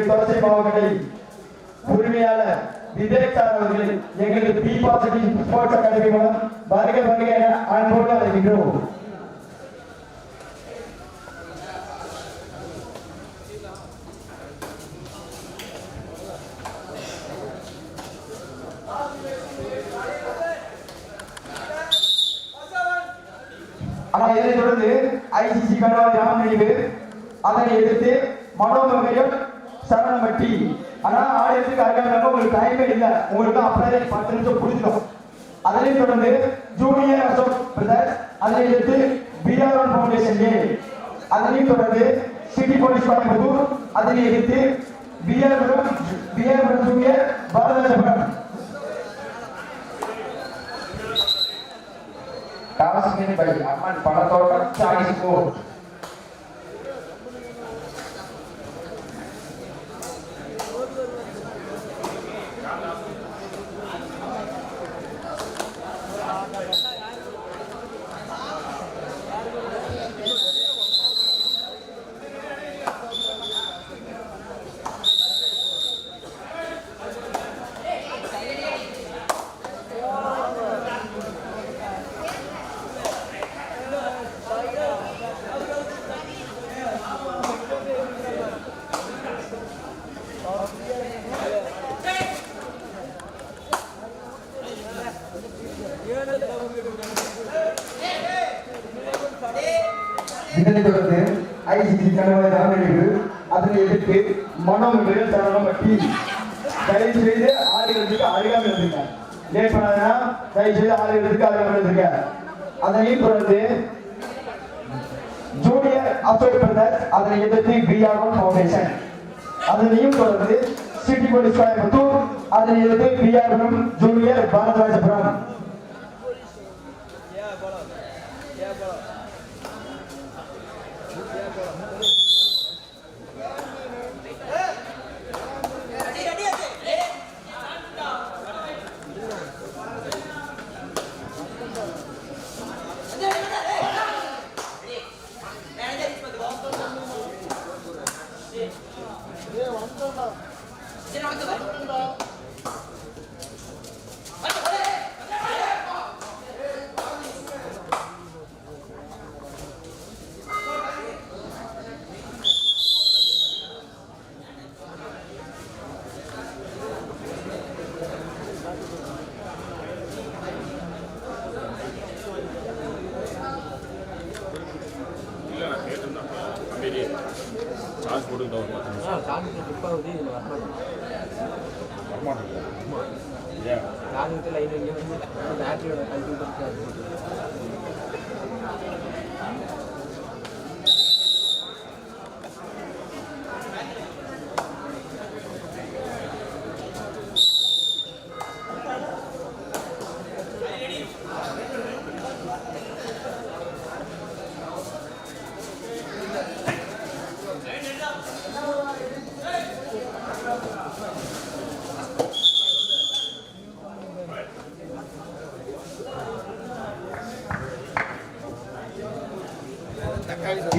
தொடர்ச்சி மாவுகளை உரிமையாளர் விவேக் சார் அவர்கள் எங்களது பி பாசிட்டிவ் ஸ்போர்ட்ஸ் அகாடமி மூலம் வருக வருக என அன்போடு அழைக்கின்றோம். ஆனால் இதனைத் தொடர்ந்து ஐசிசி கனவாதி ராமநினைவு அதனை எதிர்த்து மனோமயம் சரணமட்டி ஆனா ஆடியத்துக்கு அருகாமல் உங்களுக்கு டைமே இல்லை. உங்களுக்கு அப்படியே பத்து நிமிஷம் புரிஞ்சிடும் அதனைத் தொடர்ந்து ஜூனியர் அசோக் பிரதர்ஸ் அதனை எடுத்து பிஆர்என் ஃபவுண்டேஷன் ஏ. அதனைத் தொடர்ந்து சிட்டி போலீஸ் கோயம்புத்தூர் அதனை எடுத்து பிஆர் பிஆர் ஜூனியர் பாரதபுரம் டாஸ்மின் பை அம்மன் பணத்தோட்டம் சாய்ஸ் போர் இதனைத் தொடர்ந்து ஐசிசி கனவாய் ராமநிலைவு அதனை எதிர்த்து மனோமிகள் சரணம் தயவு செய்து ஆறுகளுக்கு அருகாமல் இருந்துங்க. லேட் பண்ணாதா தயவு செய்து ஆறுகளுக்கு அருகாமல் இருந்துங்க. அதனையும் தொடர்ந்து ஜூனியர் அசோக் பிரதர்ஸ் அதனை எதிர்த்து பிஆர்ஒன் ஃபவுண்டேஷன் அதனையும் தொடர்ந்து சிட்டி போலீஸ் கோயம்புத்தூர் அதனை எதிர்த்து BRM junior Bharatharajapuram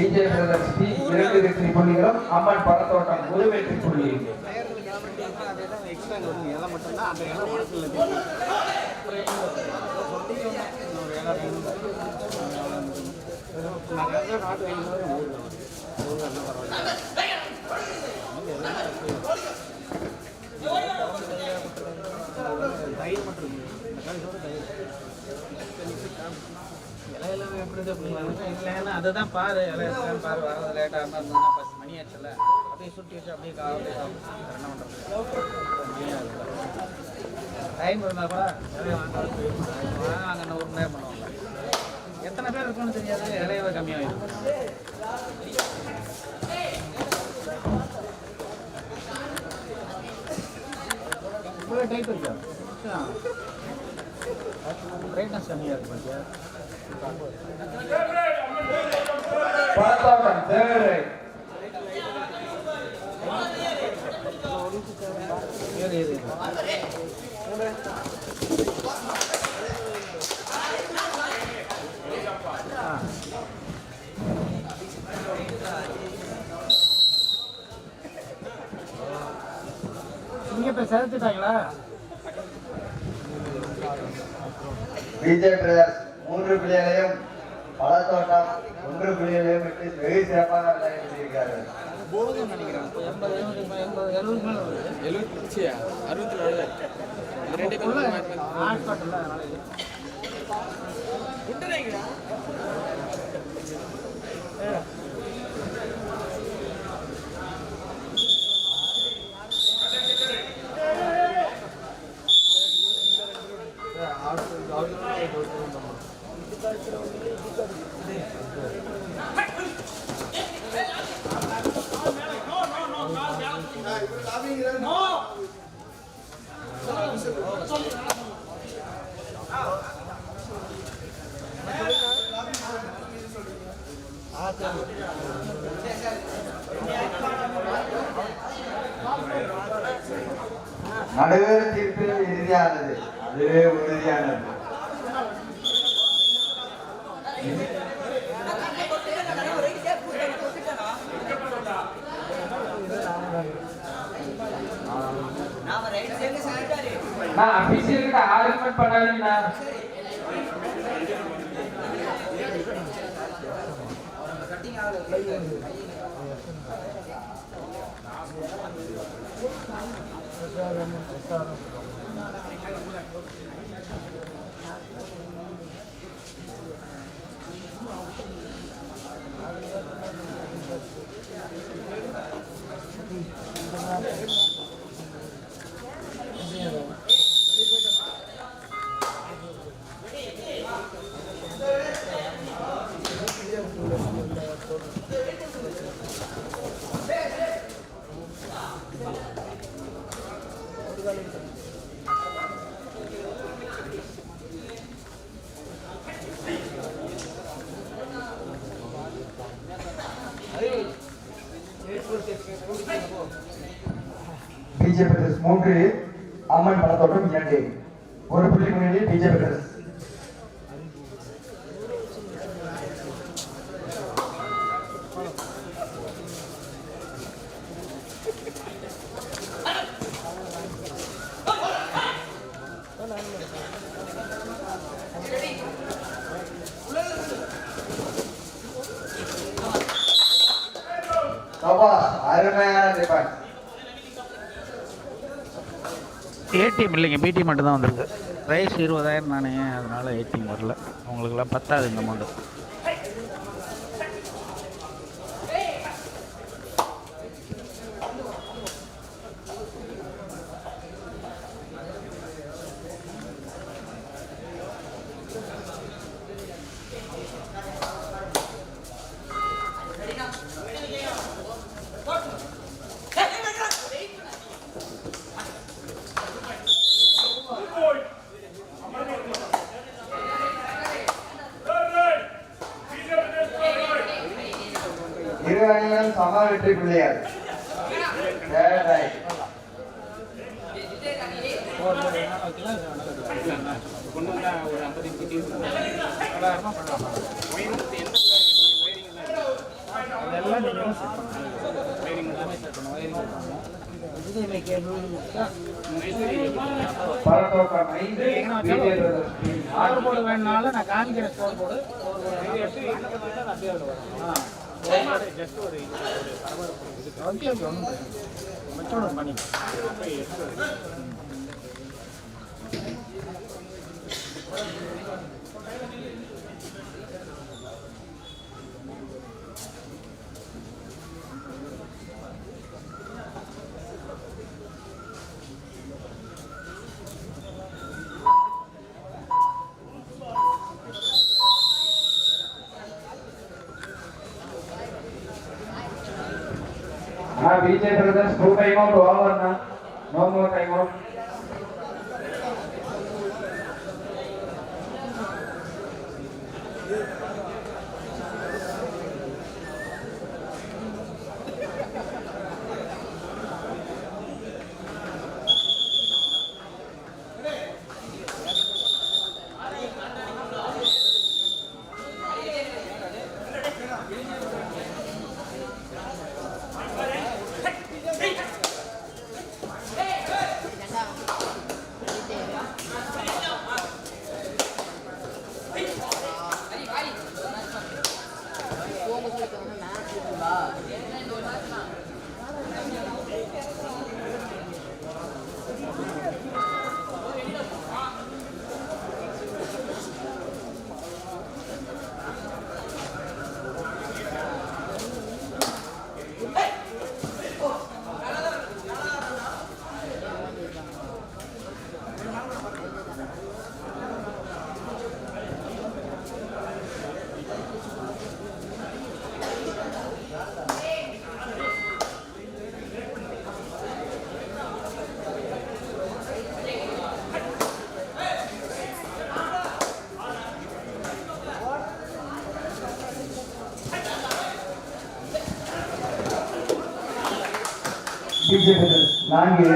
Vijaya brothers இரண்டு வெற்றி புள்ளிகளும் அம்மன் படத்தோட்டம் ஒரு வெற்றி புள்ளி. எக்ஸ்ட்ரா வரும் தயிர். மட்டும் தயிர் இலையெல்லாம் எப்படி இல்லைன்னா அதை தான் பாரு இலை பாரு வர லேட்டாக இருந்தால் பத்து மணி ஆச்சுல்ல. அப்படியே சுட்டி வச்சு அப்படியே காவலே என்ன பண்ணுறது டைம் இருந்தால் கூட இலைய வாங்க ஒரு மணி நேரம் பண்ணுவாங்க. எத்தனை பேர் இருக்குன்னு தெரியாது இலைய கம்மியாகிடும் இவ்வளோ டைப் இருக்கா? பிரைட்னஸ் கம்மியாக இருக்கு பார்த்தியா வேறு எது இங்கே சேர்த்துட்டாங்களா பிரதர்ஸ் மூன்று பிள்ளைகளையும் பழத்தோட்டம் ஒன்று பிள்ளைகளையும் விட்டு வெகு சிறப்பாக விளையாடி கொண்டிருக்கிறார்கள். போதும் நினைக்கிறேன். எண்பது எண்பது எழுபது மேலே வருது. எழுபத்தி அறுபத்தி நாலு ரெண்டு பேரும் நான் அபிஷியல் கிட்ட ஆர்குமெண்ட் பண்ணாதீங்கண்ணா மூன்று அம்மன் படத்தோட்டம் இரண்டு ஒரு புள்ளி முன்னிலையில் பிஜேபி மட்டும் தான் வந்திருக்கு. ரைஸ் இருபதாயிரம் தானே அதனால எயிட்டிங் வரல. அவங்களுக்குலாம் பத்தாது இந்த அமௌண்ட்டு வெற்றி பிள்ளையார் வேணாலும் நான் காமிக்கிறேன் ஸ்டோர் போர்டு ஜஸ்ட் ஒரு நான்கு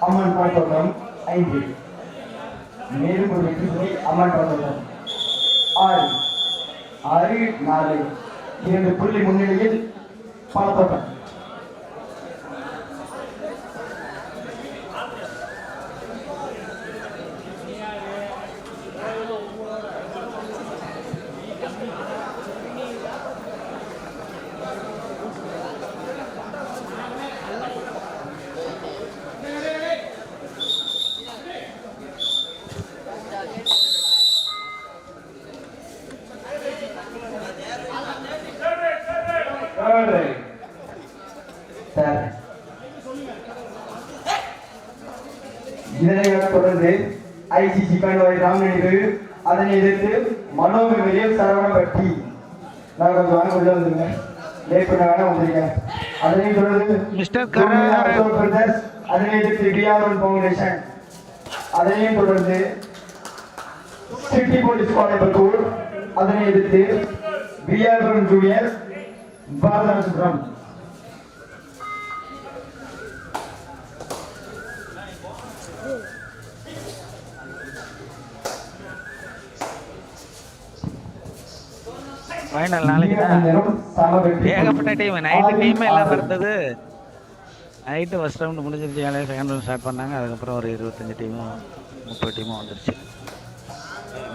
அம்மன் பழத்தோட்டம் ஐந்து. மேலும் ஒரு வெற்றி அம்மன் பழத்தோட்டம் ஆறு ஆறு நாலு இரண்டு புள்ளி முன்னிலையில் பழத்தோட்டம் சார் இதனை தொடர்ந்து கண்வாய் ராமநிலைகள் அதனை எதிர்த்து மனோவியல் சரவணப்பட்டி நான் கொஞ்சம் வாங்க உள்ள வந்துருங்க. லேட் பண்ண வேணா வந்துருங்க. அதனை தொடர்ந்து மிஸ்டர் பிரதர்ஸ் அதனை எதிர்த்து டிஆர்எல் ஃபவுண்டேஷன் அதனையும் தொடர்ந்து சிட்டி போலீஸ் கோயம்புத்தூர் அதனை எதிர்த்து பிஆர்எல் ஜூனியர் ஃபைனல் நாளைக்கு தான். ஏகப்பட்ட டீம் நைட்டு டீம் எல்லாம் இருந்தது நைட்டு ஃபஸ்ட் ரவுண்டு முடிஞ்சிருச்சு காலையில் செகண்ட் ரவுண்ட் ஸ்டார்ட் பண்ணாங்க. அதுக்கப்புறம் ஒரு இருபத்தஞ்சி டீமும் முப்பது டீமும் வந்துருச்சு.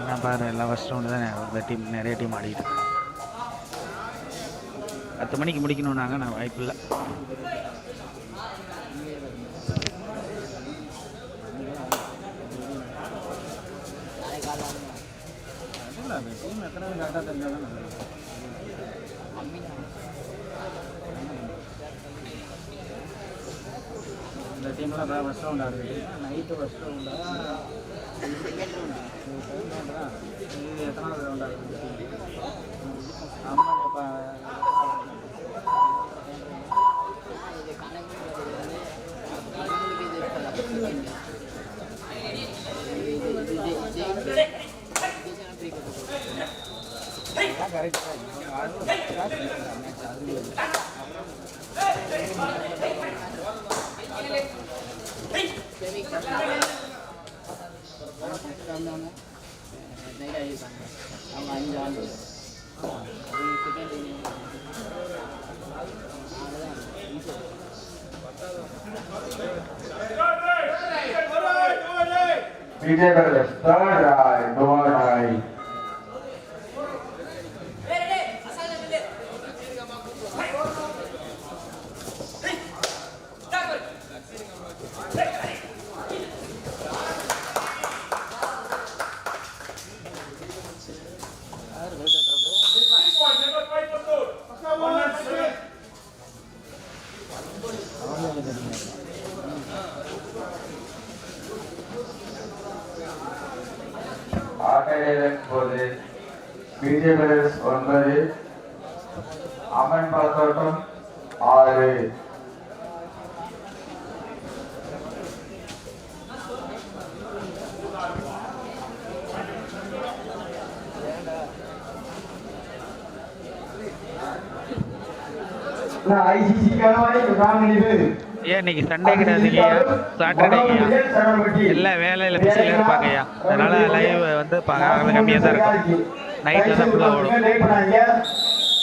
என்ன பாரு எல்லாம் ஃபஸ்ட் ரவுண்டு தான். அந்த டீம் நிறைய டீம் ஆடிட்டு இருக்கு. பத்து மணிக்கு முடிக்கணும்னாங்க நான் வாய்ப்பு இல்லை. இந்த டீம்லாம் தான் ஃபஸ்ட் ரவுண்ட் ஆடுது நைட்டு ஃபஸ்ட் ரவுண்டா இது எத்தனாவது ரவுண்ட் ஆகுது ஆமாம் இப்போ பிரதர்ஸ் ஒன்பது அமன் பழத்தோட்டம் ஆறு ஏன் இன்னைக்கு சண்டே கிடையாதுங்கய்யா. சாட்டர்டேங்கய்யா எல்லாம் வேலையில் பிஸியில் இருப்பாங்கய்யா. அதனால லைவ் வந்து கம்மியாக தான் இருக்கும். நைட்டில் தான் ஃபுல்லாக ஓடும்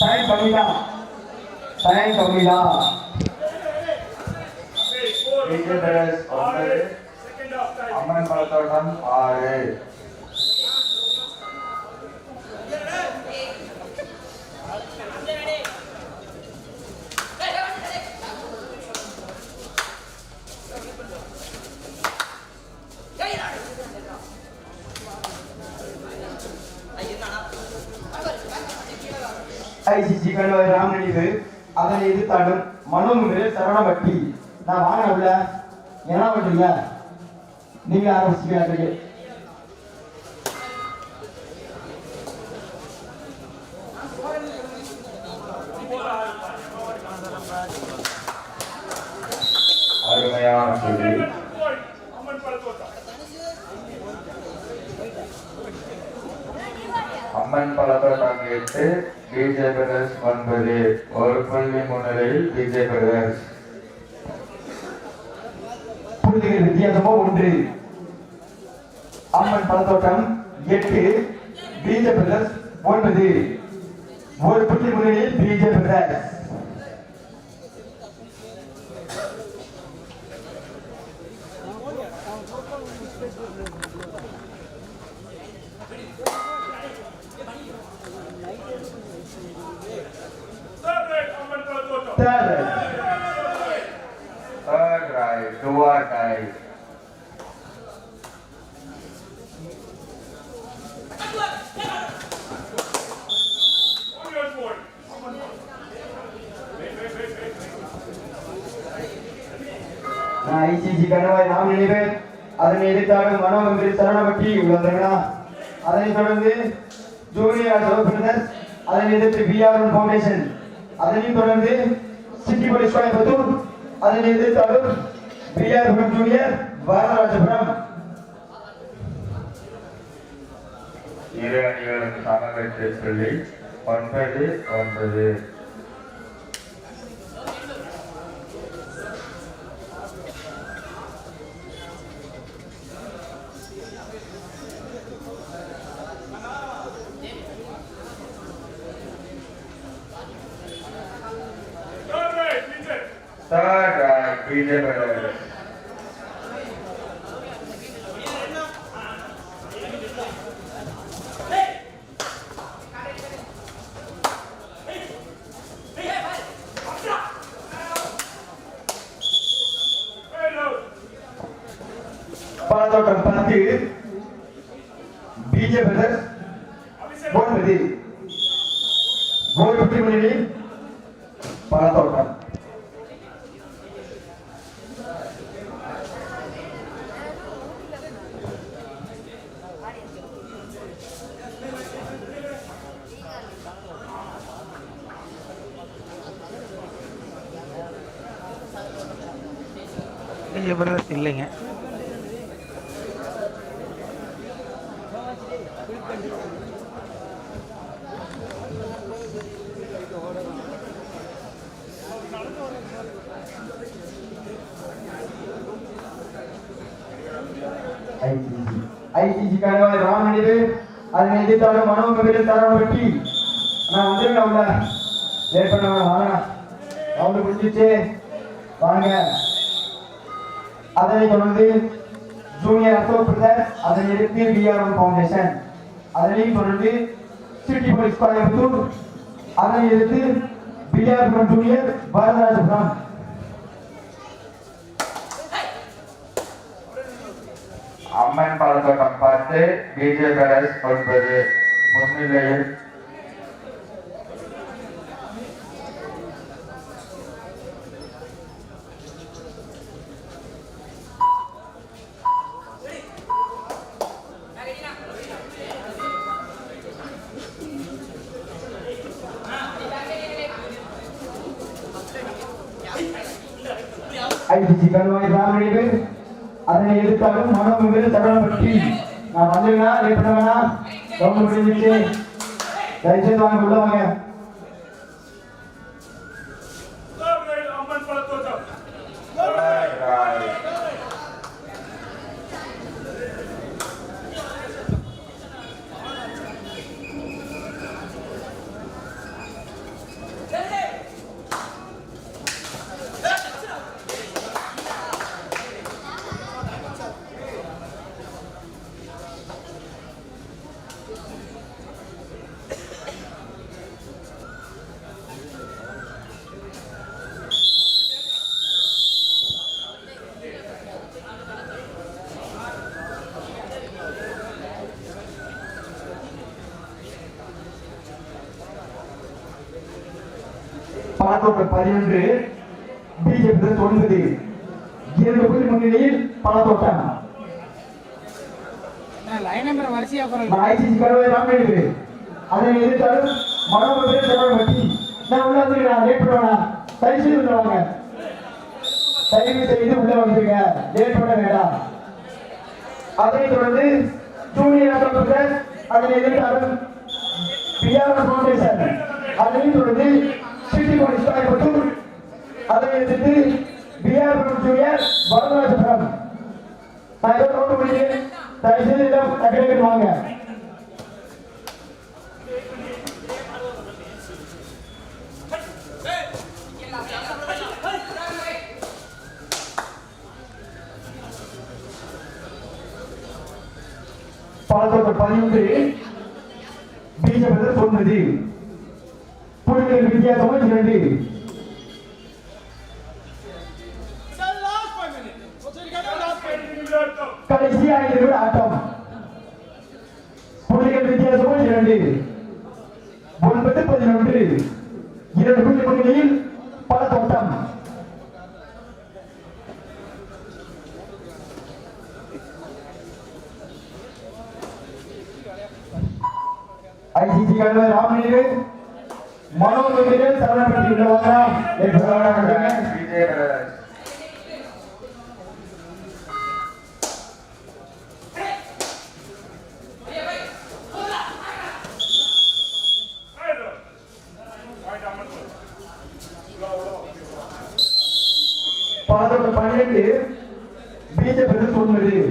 டைம் கம்மிதான் டைம் கம்மிதான் விஜய் பிரதர்ஸ் ஒன்பது அம்மன் பழத்தோட்டம் ஆறு ஐசிசி கல்வாய் ராமநிலைவு அதனை எதிர்த்தாடும் மனோமுகில் சரவணபட்டி நான் வாங்க உள்ள என்ன பண்றீங்க நீங்க ஆரம்பிச்சுக்க அருமையான புள்ளி அம்மன் பழத்தோட்டம் பங்கேற்று விஜய் பிரதர்ஸ் ஒன்பது ஒரு புள்ளி முன்னிலையில் விஜய் பிரதர்ஸ் புள்ளிகள் வித்தியாசமோ ஒன்று. அம்மன் பழத்தோட்டம் எட்டு பிஜே பிரதர்ஸ் ஒன்பது. ஒரு புள்ளி முன்னிலையில் பிஜே பிரதர்ஸ் ஐசிசி கணவாய் நாம் நினைவு அதனை எதிர்த்தாலும் மனோமந்திரி சரணமட்டி உள்ளவர்களா? அதனைத் தொடர்ந்து ஜூனியர் பிரதர்ஸ் அதனை எதிர்த்து பிஆர் ஃபவுண்டேஷன் அதனையும் தொடர்ந்து சிட்டி போலீஸ் கோயம்புத்தூர் அதனை எதிர்த்தாலும் பிஆர் ஜூனியர் வரதராஜபுரம். இரு அணிகளுக்கு சம வெற்றி புள்ளி ஒன்பது ஒன்பது. பழத்தோட்டம் பத்து பிஜே பிரதர்ஸ் ஒன்பது ஒரு புள்ளி முன்னிலையில் பழத்தோட்டம் விஜய் பிரதர்ஸ் இல்லைங்க ஐசிசி ஐசிசி கணவாய் ராம் நினைவு அதனை எதிர்த்தாலும் மனோமகளில் தரம் வெட்டி. நான் வந்துருங்க உள்ள லேட் பண்ண வாங்க அவங்க முடிஞ்சிச்சு வாங்க. அதனை தொடர்ந்து ஜூனியர் அசோக் பிரதர் அதனை எடுத்து பிஆர்எம் ஃபவுண்டேஷன் அதனையும் தொடர்ந்து சிட்டி போலீஸ் கோயம்புத்தூர் அதனை எடுத்து பிஆர் ஜூனியர் வரதராஜபுரம் அம்மன் பழத்தோட்டம் பத்து பிஜே பிரதர்ஸ் ஒன்பது முன்னிலையில் ஐசிசி கணவாய் ராம் நினைவு அதனை எதிர்த்தாலும் மனோமகளில் தகவல் பற்றி. நான் வந்துருங்க லேட் பண்ண வேணாம் கவர்மெண்ட் முடிஞ்சிச்சு தயவுசெய்து வாங்க உள்ள வாங்க. பணத்தோட்டம் பதினொன்று பிஜேபி ஒன்பது இரண்டு புள்ளி நான் ஐசிசி கருவாய் ராமேடு அதனை எதிர்த்தாலும் மனோமகளில் தகவல் பற்றி நான் உள்ள வந்துருக்கேன் லேட் பண்ண வேணாம் தயவு செய்து உள்ள வாங்க. தயவு செய்து உள்ள வந்துருங்க. லேட் பண்ண வேண்டாம். அதைத் தொடர்ந்து ஜூனியர் அசோசியேட் அதனை எதிர்த்தாலும் பிஆர் ஃபவுண்டேஷன் அதையும் தொடர்ந்து சிட்டி போலீஸ் கோயம்புத்தூர் அதை எதிர்த்து பிஆர் ஜூனியர் வரதராஜபுரம் முடியுது தயவு செய்து எல்லாம் வாங்க பதினொன்று பிஜேபி தொண்ணூறு புள்ளிகள் வித்தியாசமும் இரண்டு கடைசி ஐந்து நிமிட ஆட்டம் புள்ளிகள் வித்தியாசமும் இரண்டு ஒன்பது பதினொன்று இரண்டு புள்ளி முன்னிலையில் பல தோட்டம் ஐசிசி கலைவர் ராமநீர் மனோரஞ்சிகள் சரணப்பட்டி உள்ளவங்க விஜய் பிரகாஷ் பாதோட பன்னிரண்டு பிஜேபி தொண்ணூறு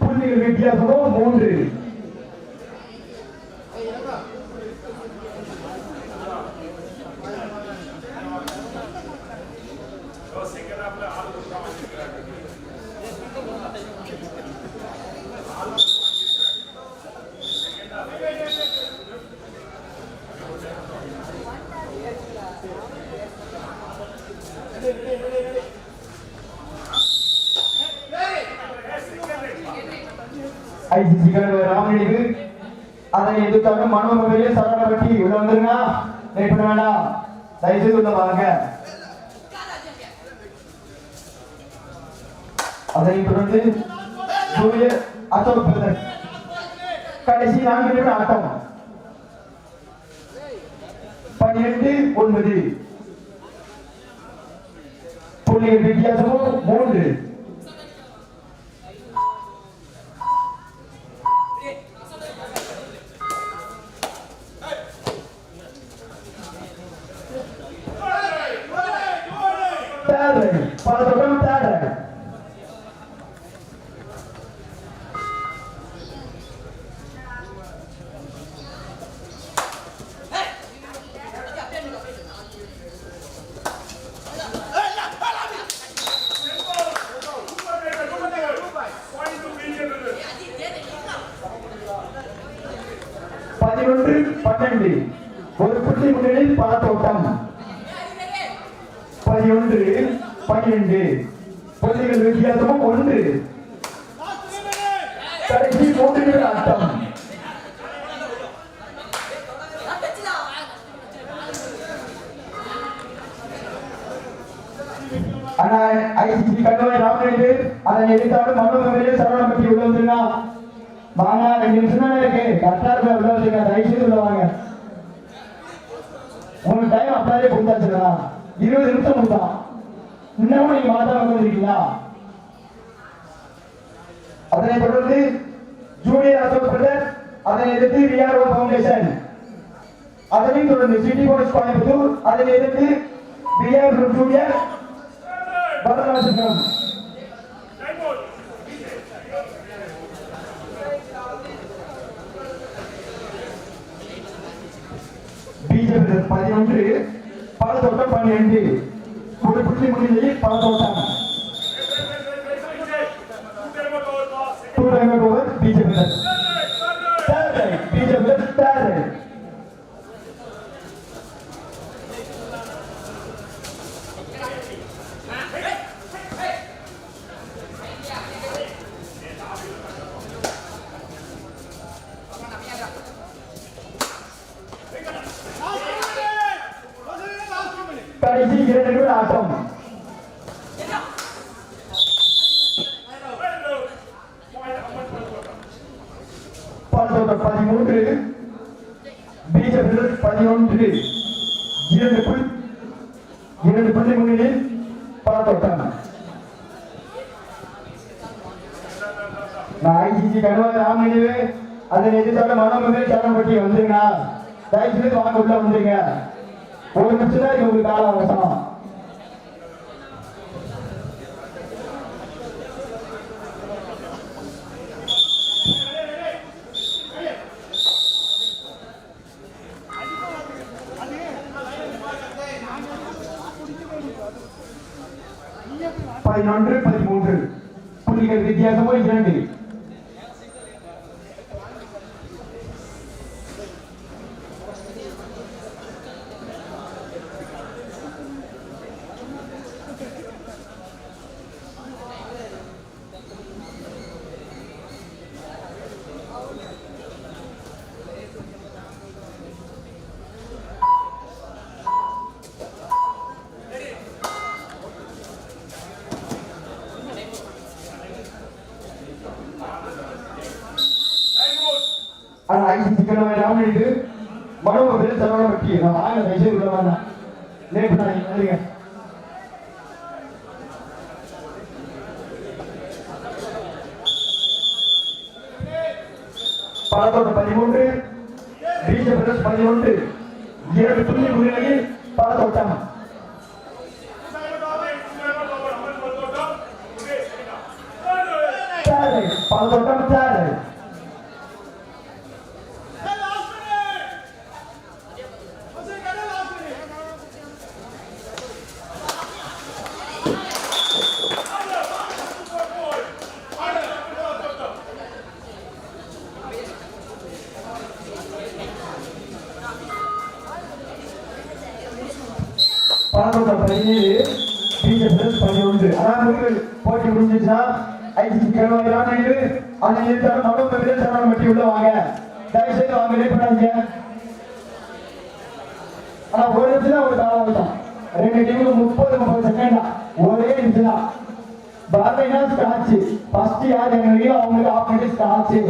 புள்ளிகள் வித்தியாசமும் மூன்று ஐசிசி கலைவர் ராமநீர் அதனை எதிர்த்தாங்க மனோரமையிலே சரணப்பட்டி உள்ள வந்துருங்க. வெயிட் பண்ண வேண்டாம். தயவுசெய்து உள்ள வாங்க. அதனை தொடர்ந்து ஜூனியர் அசோக் பிரதர். கடைசி நான்கு நிமிட ஆட்டம். பன்னிரண்டு ஒன்பது. புள்ளிகள் வித்தியாசமும் மூன்று. தேவை பல தொடர்ந்து தேவை பதினொன்று பன்னெண்டு. ஒரு புள்ளி முன்னிலையில் பல தோட்டம் பதினொன்று பன்னிரண்டு புள்ளிகள் வித்தியாசமும் ஒன்று. கடைசி மூன்று நிமிட ஆட்டம் ஆனா ஐசிசி கண்ணுவை ராமநேரு எதிர்த்தாலும் சரவணம் பற்றி உள்ள வாங்க ரெண்டு நிமிஷம் தானே இருக்கு. கரெக்டா இருக்க உள்ள வந்துருங்க தயவு உள்ள வாங்க. உங்களுக்கு டைம் அப்படியே கொடுத்தாச்சுடா இருபது நிமிஷம் கொடுத்தா. இன்னமும் நீங்க மாற்றாம வந்துருக்கீங்களா அதனை தொடர்ந்து ஜூனியர் அசோக் அதனை எதிர்த்து விஆர்ஓ ஃபவுண்டேஷன் அதனையும் தொடர்ந்து சிட்டி போலீஸ் கோயம்புத்தூர் அதனை எதிர்த்து விஆர் ஜூனியர் பரதநாட்டியம் பிஜேபி பதினொன்று பல தொட்டம் பன்னிரண்டு. ஒரு புள்ளி முன்னிலையில் பல தோட்டம் two diamond over BJP BJP third கடைசி இரண்டு நிமிட ஆட்டம் பத்தொன்பது பதிமூன்று பிஜேபி பதினொன்று இரண்டு புள்ளி இரண்டு புள்ளி முன்னிலையில் பலத்தோட்டம் நான் ஐசிசி கனவா ராமநிலைவு அதனை எதிர்த்தால மனோமகள் சரணப்பட்டி வந்துருங்க தயவு செய்து வாங்க உள்ள வந்துருங்க. ஒரு நிமிஷம் தான் இருக்கு உங்களுக்கு கால அவசரம் பதினொன்று பதிமூன்று புள்ளிகள் வித்தியாசமோ இரண்டு ஆனா ஐசிசி கடமை ராமனுக்கு மனோ பேர் சரவண பட்டி தயவுசெய்து உள்ள வரலாம் லேட் பண்ணாதீங்க வந்துருங்க பலத்தோட பதிமூன்று பிரதேஷ் பதினொன்று இரண்டு புள்ளி முன்னிலையில் பலத்தோட்டம் பலத்தோட்டம் தேவை பணத்தோட்டம் பதினேழு பிஜேபி பதினொன்று அதான் முடிவு போட்டி முடிஞ்சிச்சுன்னா ஐசிசி கிழமை நினைவு அந்த நிறுத்தம் பெரிய சரணம் பற்றி உள்ள வாங்க. தயவுசெய்து வாங்க லேட் பண்ணாதீங்க. ஆனா ஒரு நிமிஷம் தான் ஒரு தாளம் தான் ரெண்டு டீமுக்கு முப்பது முப்பது செகண்ட் தான் ஒரே நிமிஷம் தான் வரலைன்னா ஸ்டாச்சு ஃபர்ஸ்ட் யார் எங்க அவங்களுக்கு ஆஃப் பண்ணி ஸ்டாச்சு